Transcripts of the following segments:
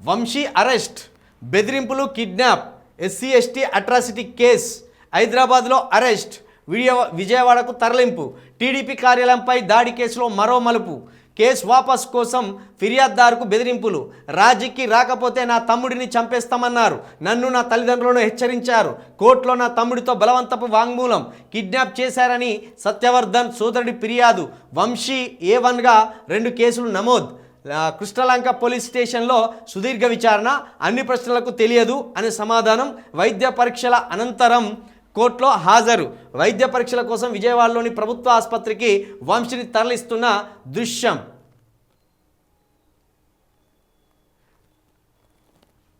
Vamsi arrest బెదిరింపులు kidnap SC ST atrocity case హైదరాబాద్లో arrest విజయ విజయవాడకు తరలింపు టీడీపీ కార్యాలయంపై దాడి కేసులో మరో మలుపు కేసు వాపస్ కోసం ఫిర్యాదుదారుకు బెదిరింపులు రాజీకి రాకపోతే నా తమ్ముడిని చంపేస్తామన్నారు నన్ను నా తల్లిదండ్రులను హెచ్చరించారు కోర్టులో నా తమ్ముడితో బలవంతపు వాంగ్మూలం కిడ్నాప్ చేశారని సత్యవర్ధన్ సోదరుడి ఫిర్యాదు వంశీ ఏ వన్గా రెండు కేసులు నమోదు కృష్ణలంక పోలీస్ స్టేషన్లో సుదీర్ఘ విచారణ అన్ని ప్రశ్నలకు తెలియదు అనే సమాధానం వైద్య పరీక్షల అనంతరం కోర్టులో హాజరు. వైద్య పరీక్షల కోసం విజయవాడలోని ప్రభుత్వ ఆసుపత్రికి వంశీని తరలిస్తున్న దృశ్యం.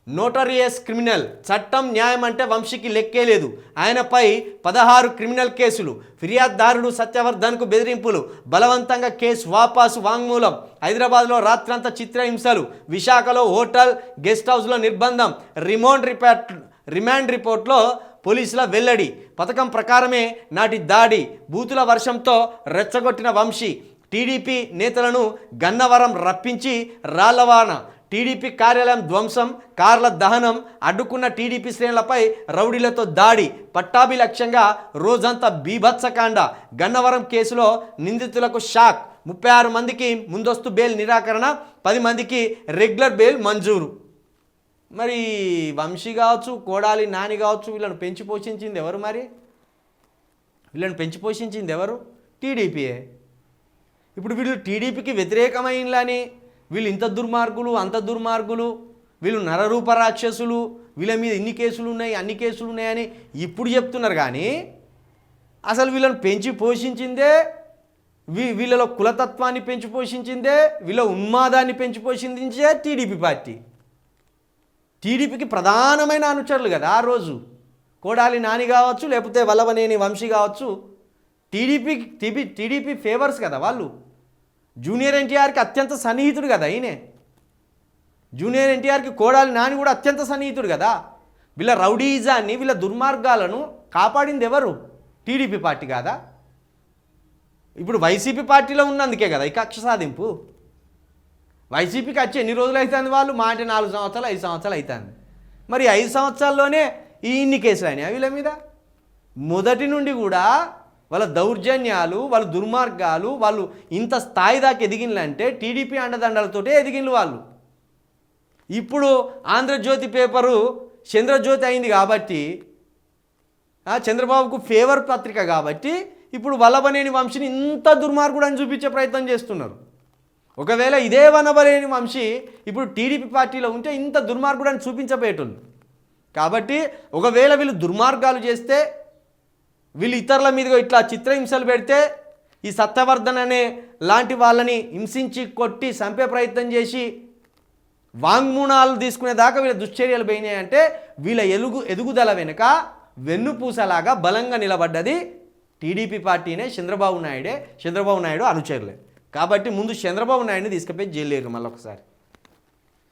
Notorious criminal. చట్టం న్యాయం అంటే వంశీకి లెక్కే లేదు. ఆయనపై పదహారు క్రిమినల్ కేసులు. ఫిర్యాదుదారుడు సత్యవర్ధన్కు బెదిరింపులు. బలవంతంగా కేసు వాపాసు వాంగ్మూలం. హైదరాబాద్లో రాత్రంతా చిత్రహింసలు. విశాఖలో హోటల్ గెస్ట్ హౌస్లో నిర్బంధం. రిమోండ్ రిపోర్ట్ రిమాండ్ రిపోర్ట్లో పోలీసుల వెల్లడి. పథకం ప్రకారమే నాటి దాడి. బూతుల వర్షంతో రెచ్చగొట్టిన వంశీ. టీడీపీ నేతలను గన్నవరం రప్పించి రాళ్ళవాన టీడీపీ కార్యాలయం ధ్వంసం కార్ల దహనం అడ్డుకున్న టీడీపీ శ్రేణులపై రౌడీలతో దాడి పట్టాభి లక్ష్యంగా రోజంతా బీభత్సకాండ. గన్నవరం కేసులో నిందితులకు షాక్. ముప్పై ఆరు మందికి ముందస్తు బెయిల్ నిరాకరణ పది మందికి రెగ్యులర్ బెయిల్ మంజూరు. మరి వంశీ కావచ్చు కోడాలి నాని కావచ్చు వీళ్ళని పెంచి పోషించింది ఎవరు మరి? వీళ్ళని పెంచి పోషించింది ఎవరు? టీడీపీయే. ఇప్పుడు వీళ్ళు టీడీపీకి వ్యతిరేకమైనలని వీళ్ళు ఇంత దుర్మార్గులు అంత దుర్మార్గులు వీళ్ళు నరరూప రాక్షసులు వీళ్ళ మీద ఇన్ని కేసులు ఉన్నాయి అన్ని కేసులు ఉన్నాయని ఇప్పుడు చెప్తున్నారు కానీ అసలు వీళ్ళని పెంచి పోషించిందే వీ వీళ్ళలో కులతత్వాన్ని పెంచి పోషించిందే వీళ్ళ ఉన్మాదాన్ని పెంచి పోషించే టీడీపీ పార్టీ. టీడీపీకి ప్రధానమైన అనుచరులు కదా ఆ రోజు. కోడాలి నాని కావచ్చు లేకపోతే వల్లవనేని వంశీ కావచ్చు. టీడీపీ టీడీపీ ఫేవర్స్ కదా వాళ్ళు. జూనియర్ ఎన్టీఆర్కి అత్యంత సన్నిహితుడు కదా ఈయనే. జూనియర్ ఎన్టీఆర్కి కోడాలి నాని కూడా అత్యంత సన్నిహితుడు కదా. వీళ్ళ రౌడీజాన్ని వీళ్ళ దుర్మార్గాలను కాపాడింది ఎవరు? టీడీపీ పార్టీ కాదా? ఇప్పుడు వైసీపీ పార్టీలో ఉన్నందుకే కదా ఈ కక్ష సాధింపు. వైసీపీకి వచ్చి ఎన్ని రోజులు అవుతుంది వాళ్ళు? మా అంటే నాలుగు సంవత్సరాలు ఐదు సంవత్సరాలు అవుతుంది. మరి ఐదు సంవత్సరాల్లోనే ఈ ఇన్ని కేసులు అయినాయి వీళ్ళ మీద? మొదటి నుండి కూడా వాళ్ళ దౌర్జన్యాలు వాళ్ళ దుర్మార్గాలు వాళ్ళు ఇంత స్థాయి దాకా ఎదిగినంటే టీడీపీ అండదండలతోటే ఎదిగిన వాళ్ళు. ఇప్పుడు ఆంధ్రజ్యోతి పేపరు చంద్రజ్యోతి అయింది కాబట్టి చంద్రబాబుకు ఫేవర్ పత్రిక కాబట్టి ఇప్పుడు వల్లభనేని వంశీని ఇంత దుర్మార్గుడు అని చూపించే ప్రయత్నం చేస్తున్నారు. ఒకవేళ ఇదే వనబలేని వంశీ ఇప్పుడు టీడీపీ పార్టీలో ఉంటే ఇంత దుర్మార్గుడు అని చూపించబోయేటోళ్ళు. కాబట్టి ఒకవేళ వీళ్ళు దుర్మార్గాలు చేస్తే వీళ్ళు ఇతరుల మీదుగా ఇట్లా చిత్రహింసలు పెడితే ఈ సత్యవర్ధన్ అనే లాంటి వాళ్ళని హింసించి కొట్టి చంపే ప్రయత్నం చేసి వాంగ్మూణాలు తీసుకునేదాకా వీళ్ళ దుశ్చర్యలు పోయినాయంటే వీళ్ళ ఎలుగు ఎదుగుదల వెనుక వెన్నుపూసలాగా బలంగా నిలబడ్డది టీడీపీ పార్టీనే చంద్రబాబు నాయుడే చంద్రబాబు నాయుడు అనుచరులే. కాబట్టి ముందు చంద్రబాబు నాయుడిని తీసుకుపోయి జైలు మళ్ళీ ఒకసారి